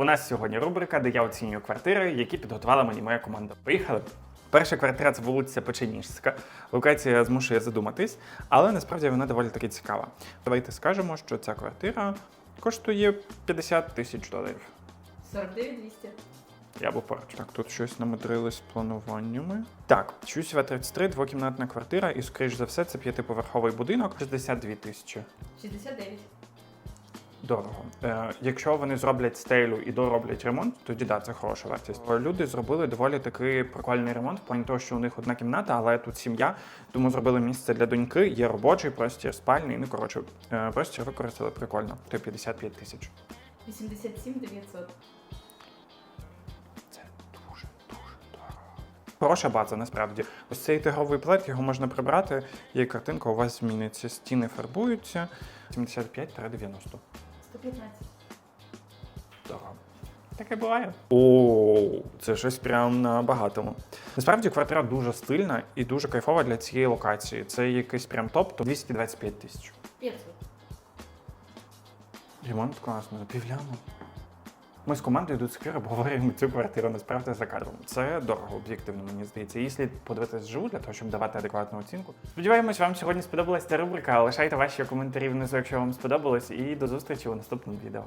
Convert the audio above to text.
У нас сьогодні рубрика, де я оцінюю квартири, які підготувала мені моя команда. Поїхали. Перша квартира це вулиця Печеніжська. Локація змушує задуматись, але насправді вона доволі таки цікава. Давайте скажемо, що ця квартира коштує 50 тисяч доларів. 49 200. Я був поруч. Так, тут щось намудрили з плануваннями. Так, Чусєва 33, двокімнатна квартира, і, скоріш за все, це п'ятиповерховий будинок, 62 тисячі. 69. Дорого. Е, якщо вони зроблять стелю і дороблять ремонт, тоді да, це хороша вартість. Люди зробили доволі таки прикольний ремонт, в плані того, що у них одна кімната, але тут сім'я, тому зробили місце для доньки, є робочий простір, спальний. Ну коротше, е, простір використали прикольно. То 55 тисяч. 87 900. Це дуже дуже дорого. Хороша база, насправді. Ось цей тиговий плед, його можна прибрати, і картинка у вас зміниться. Стіни фарбуються 75-90. 115. Так. Таке буває. О, це щось прям на багатому. Насправді квартира дуже стильна і дуже кайфова для цієї локації. Це якийсь прям топ, то 225 тисяч. 500. Ремонт класний, півляну. Ми з командою до цих пір обговорюємо цю квартиру насправді за кадром. Це дорого, об'єктивно, мені здається. І слід подивитися живу для того, щоб давати адекватну оцінку. Сподіваємось, вам сьогодні сподобалась ця рубрика. Лишайте ваші коментарі внизу, якщо вам сподобалось, і до зустрічі у наступному відео.